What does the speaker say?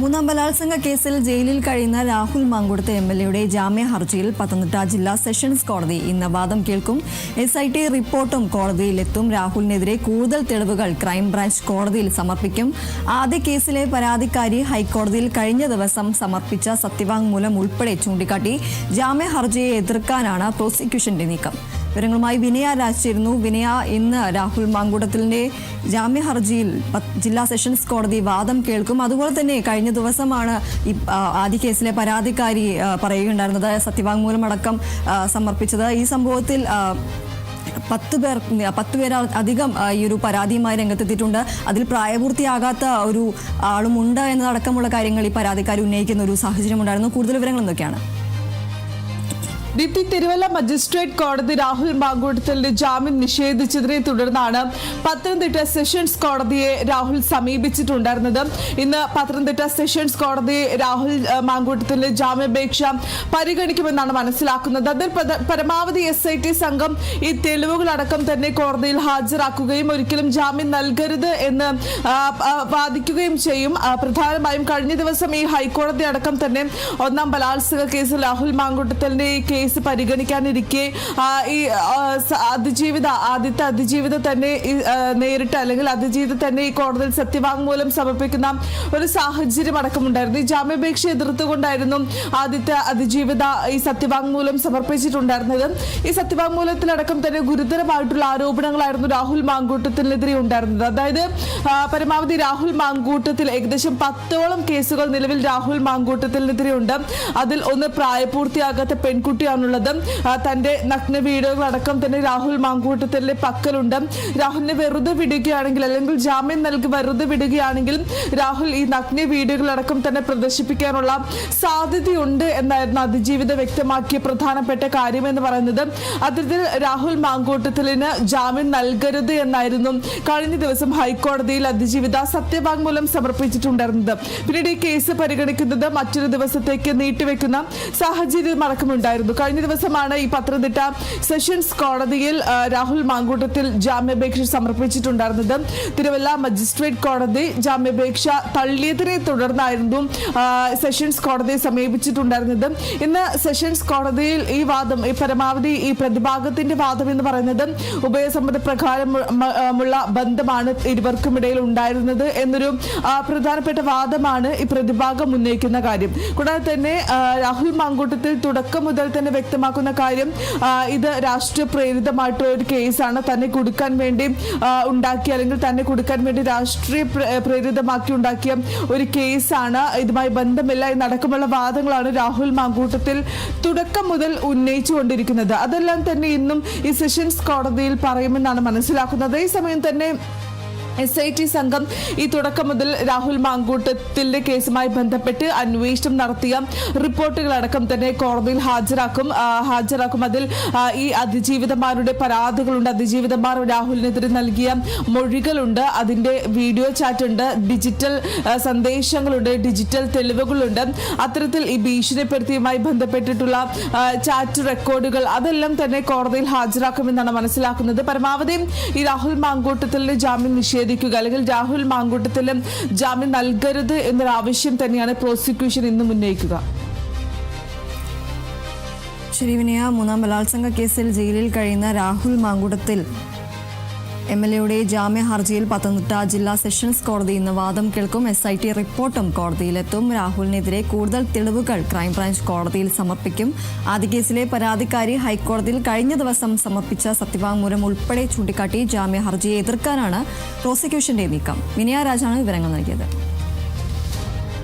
മൂന്നാം ബലാത്സംഗ കേസിൽ ജയിലിൽ കഴിയുന്ന രാഹുൽ മാങ്കുടത്ത് എം എൽ എയുടെ ജാമ്യ ഹർജിയിൽ പത്തനംതിട്ട ജില്ലാ സെഷൻസ് കോടതി ഇന്ന് വാദം കേൾക്കും. എസ് ഐ ടി റിപ്പോർട്ടും കോടതിയിലെത്തും. രാഹുലിനെതിരെ കൂടുതൽ തെളിവുകൾ ക്രൈംബ്രാഞ്ച് കോടതിയിൽ സമർപ്പിക്കും. ആദ്യ കേസിലെ പരാതിക്കാരി ഹൈക്കോടതിയിൽ കഴിഞ്ഞ ദിവസം സമർപ്പിച്ച സത്യവാങ്മൂലം ഉൾപ്പെടെ ചൂണ്ടിക്കാട്ടി ജാമ്യ ഹർജിയെ എതിർക്കാനാണ് പ്രോസിക്യൂഷന്റെ നീക്കം. വിവരങ്ങളുമായി വിനയ രാജ് ചേരുന്നു വിനയ ഇന്ന് രാഹുൽ മാങ്കൂട്ടത്തിലിന്റെ ജാമ്യ ഹർജിയിൽ ജില്ലാ സെഷൻസ് കോടതി വാദം കേൾക്കും. അതുപോലെ തന്നെ കഴിഞ്ഞ ദിവസമാണ് ഈ ആദ്യ കേസിലെ പരാതിക്കാരി പറയുകയുണ്ടായിരുന്നത്. സത്യവാങ്മൂലമടക്കം സമർപ്പിച്ചത്. ഈ സംഭവത്തിൽ പത്ത് പേർ പത്ത് പേർ അധികം ഈ ഒരു പരാതിയുമായി രംഗത്തെത്തിയിട്ടുണ്ട്. അതിൽ പ്രായപൂർത്തിയാകാത്ത ഒരു ആളുമുണ്ട് എന്നതടക്കമുള്ള കാര്യങ്ങൾ ഈ പരാതിക്കാർ ഉന്നയിക്കുന്ന ഒരു സാഹചര്യം ഉണ്ടായിരുന്നു കൂടുതൽ വിവരങ്ങൾ എന്തൊക്കെയാണ്? ദീപ്തി തിരുവല്ല മജിസ്ട്രേറ്റ് കോടതി രാഹുൽ മാങ്കൂട്ടത്തിന്റെ ജാമ്യം നിഷേധിച്ചതിനെ തുടർന്നാണ് പത്തനംതിട്ട സെഷൻസ് കോടതിയെ രാഹുൽ സമീപിച്ചിട്ടുണ്ടായിരുന്നത്. ഇന്ന് പത്തനംതിട്ട സെഷൻസ് കോടതി രാഹുൽ ഏഹ്, മാങ്കൂട്ടത്തിന്റെ ജാമ്യാപേക്ഷ പരിഗണിക്കുമെന്നാണ് മനസ്സിലാക്കുന്നത്. അതിൽ പരമാവധി എസ് ഐ ടി സംഘം ഈ തെളിവുകളടക്കം തന്നെ കോടതിയിൽ ഹാജരാക്കുകയും ഒരിക്കലും ജാമ്യം നൽകരുത് എന്ന് വാദിക്കുകയും ചെയ്യും. പ്രധാനമായും കഴിഞ്ഞ ദിവസം ഈ ഹൈക്കോടതി അടക്കം തന്നെ ഒന്നാം ബലാത്സംഗ കേസിൽ രാഹുൽ മാങ്കുട്ടത്തലിന്റെ ഈ കേസ് പരിഗണിക്കാനിരിക്കെ ഈ അതിജീവിത ആദ്യത്തെ അതിജീവിത തന്നെ നേരിട്ട് അല്ലെങ്കിൽ അതിജീവിത തന്നെ ഈ കോടതിയിൽ സത്യവാങ്മൂലം സമർപ്പിക്കുന്ന ഒരു സാഹചര്യം അടക്കമുണ്ടായിരുന്നു. ഈ ജാമ്യാപേക്ഷ എതിർത്തുകൊണ്ടായിരുന്നു ആദ്യത്തെ അതിജീവിത ഈ സത്യവാങ്മൂലം സമർപ്പിച്ചിട്ടുണ്ടായിരുന്നത്. ഈ സത്യവാങ്മൂലത്തിലടക്കം തന്നെ ഗുരുതരമായിട്ടുള്ള ആരോപണങ്ങളായിരുന്നു രാഹുൽ മാങ്കൂട്ടത്തിനെതിരെ ഉണ്ടായിരുന്നത്. അതായത് പരമാവധി രാഹുൽ മാങ്കൂട്ടത്തിൽ ഏകദേശം പത്തോളം കേസുകൾ നിലവിൽ രാഹുൽ മാങ്കൂട്ടത്തിനെതിരെ ഉണ്ട് അതിൽ ഒന്ന് പ്രായപൂർത്തിയാകാത്ത പെൺകുട്ടിയാണുള്ളത് ആ, തന്റെ നഗ്ന വീഡിയോകൾ അടക്കം തന്നെ രാഹുൽ മാങ്കൂട്ടത്തിന്റെ പക്കലുണ്ട്. രാഹുലിനെ വെറുതെ വിടുകയാണെങ്കിൽ അല്ലെങ്കിൽ ജാമ്യം നൽകി വെറുതെ വിടുകയാണെങ്കിൽ രാഹുൽ ഈ നഗ്ന വീഡിയോകൾ അടക്കം തന്നെ പ്രദർശിപ്പിക്കാനുള്ള സാധ്യതയുണ്ട് എന്നായിരുന്നു അതിജീവിത വ്യക്തമാക്കിയ പ്രധാനപ്പെട്ട കാര്യം എന്ന് പറയുന്നത്. അത്തരത്തിൽ രാഹുൽ മാങ്കൂട്ടത്തിലിന് ജാമ്യം നൽകരുത് എന്നായിരുന്നു കഴിഞ്ഞ ദിവസം ഹൈക്കോടതിയിൽ അതിജീവിത സത്യവാങ്മൂലം സമർപ്പിച്ചിട്ടുണ്ടായിരുന്നത്. പിന്നീട് ഈ കേസ് പരിഗണിക്കുന്നത് മറ്റൊരു ദിവസത്തേക്ക് നീട്ടിവെക്കുന്ന സാഹചര്യം അടക്കമുണ്ടായിരുന്നു. കഴിഞ്ഞ ദിവസമാണ് ഈ പത്തനംതിട്ട സെഷൻസ് കോടതിയിൽ രാഹുൽ മാങ്കൂട്ടത്തിൽ ജാമ്യാപേക്ഷ സമർപ്പിച്ചിട്ടുണ്ടായിരുന്നത്. തിരുവല്ല മജിസ്ട്രേറ്റ് കോടതി ജാമ്യാപേക്ഷ തള്ളിയതിനെ തുടർന്നായിരുന്നു സെഷൻസ് കോടതിയെ സമീപിച്ചിട്ടുണ്ടായിരുന്നത്. ഇന്ന് സെഷൻസ് കോടതിയിൽ ഈ വാദം ഈ പരമാവധി ഈ പ്രതിഭാഗത്തിന്റെ വാദം എന്ന് പറയുന്നത് ഉഭയസമ്മത പ്രകാരമുള്ള ബന്ധമാണ് ഇരുവർക്കും ഇടയിൽ ഉണ്ടായിരുന്നത് എന്നൊരു പ്രധാനപ്പെട്ട വാദമാണ് ഈ പ്രതിഭാഗം ഉന്നയിക്കുന്ന കാര്യം. കൂടാതെ തന്നെ രാഹുൽ മാങ്കൂട്ടത്തിൽ തുടക്കം മുതൽ തന്നെ വ്യക്തമാക്കുന്ന കാര്യം ഇത് രാഷ്ട്രീയ പ്രേരിതമായിട്ടുള്ള ഒരു കേസാണ്. തന്നെ കൊടുക്കാൻ വേണ്ടി ഉണ്ടാക്കിയ അല്ലെങ്കിൽ തന്നെ കൊടുക്കാൻ വേണ്ടി രാഷ്ട്രീയ പ്ര- പ്രേരിതമാക്കി ഉണ്ടാക്കിയ ഒരു കേസാണ്. ഇതുമായി ബന്ധമില്ല എന്നടക്കമുള്ള വാദങ്ങളാണ് രാഹുൽ മാങ്കൂട്ടത്തിൽ തുടക്കം മുതൽ ഉന്നയിച്ചുകൊണ്ടിരിക്കുന്നത്. അതെല്ലാം തന്നെ ഇന്നും ഈ സെഷൻസ് കോടതിയിൽ പറയുമെന്നാണ് മനസ്സിലാക്കുന്നത്. ഈ സമയം തന്നെ എസ് ഐ ടി സംഘം ഈ തുടക്കം മുതൽ രാഹുൽ മാങ്കൂട്ടത്തിന്റെ കേസുമായി ബന്ധപ്പെട്ട് അന്വേഷണം നടത്തിയ റിപ്പോർട്ടുകളടക്കം തന്നെ കോടതിയിൽ ഹാജരാക്കും. ഹാജരാക്കും. അതിൽ ഈ അതിജീവിതമാരുടെ പരാതികളുണ്ട്. അതിജീവിതമാർ രാഹുലിനെതിരെ നൽകിയ മൊഴികളുണ്ട്. അതിന്റെ വീഡിയോ ചാറ്റ് ഉണ്ട് ഡിജിറ്റൽ സന്ദേശങ്ങളുണ്ട്. ഡിജിറ്റൽ തെളിവുകളുണ്ട്. അത്തരത്തിൽ ഈ ഭീഷണിപ്പെടുത്തിയുമായി ബന്ധപ്പെട്ടിട്ടുള്ള ചാറ്റ് റെക്കോർഡുകൾ അതെല്ലാം തന്നെ കോടതിയിൽ ഹാജരാക്കുമെന്നാണ് മനസ്സിലാക്കുന്നത്. പരമാവധി ഈ രാഹുൽ മാങ്കൂട്ടത്തിന്റെ ജാമ്യം നിഷേധിക്കുക അല്ലെങ്കിൽ രാഹുൽ മാങ്കൂട്ടത്തിലും ജാമ്യം നൽകരുത് എന്നൊരു ആവശ്യം തന്നെയാണ് പ്രോസിക്യൂഷൻ ഇന്നും ഉന്നയിക്കുക. ശരി വിനയ മൂന്നാം ബലാത്സംഗ കേസിൽ ജയിലിൽ കഴിയുന്ന രാഹുൽ മാങ്കുടത്തിൽ എം എൽ എയുടെ ജാമ്യ ഹർജിയിൽ പത്തനംതിട്ട ജില്ലാ സെഷൻസ് കോടതി ഇന്ന് വാദം കേൾക്കും. എസ് ഐ ടി റിപ്പോർട്ടും കോടതിയിലെത്തും. രാഹുലിനെതിരെ കൂടുതൽ തെളിവുകൾ ക്രൈംബ്രാഞ്ച് കോടതിയിൽ സമർപ്പിക്കും. ആദ്യ കേസിലെ പരാതിക്കാരി ഹൈക്കോടതിയിൽ കഴിഞ്ഞ ദിവസം സമർപ്പിച്ച സത്യവാങ്മൂലം ഉൾപ്പെടെ ചൂണ്ടിക്കാട്ടി ജാമ്യ ഹർജിയെ എതിർക്കാനാണ് പ്രോസിക്യൂഷന്റെ നീക്കം. വിനയ രാജാണ് വിവരങ്ങൾ നൽകിയത്.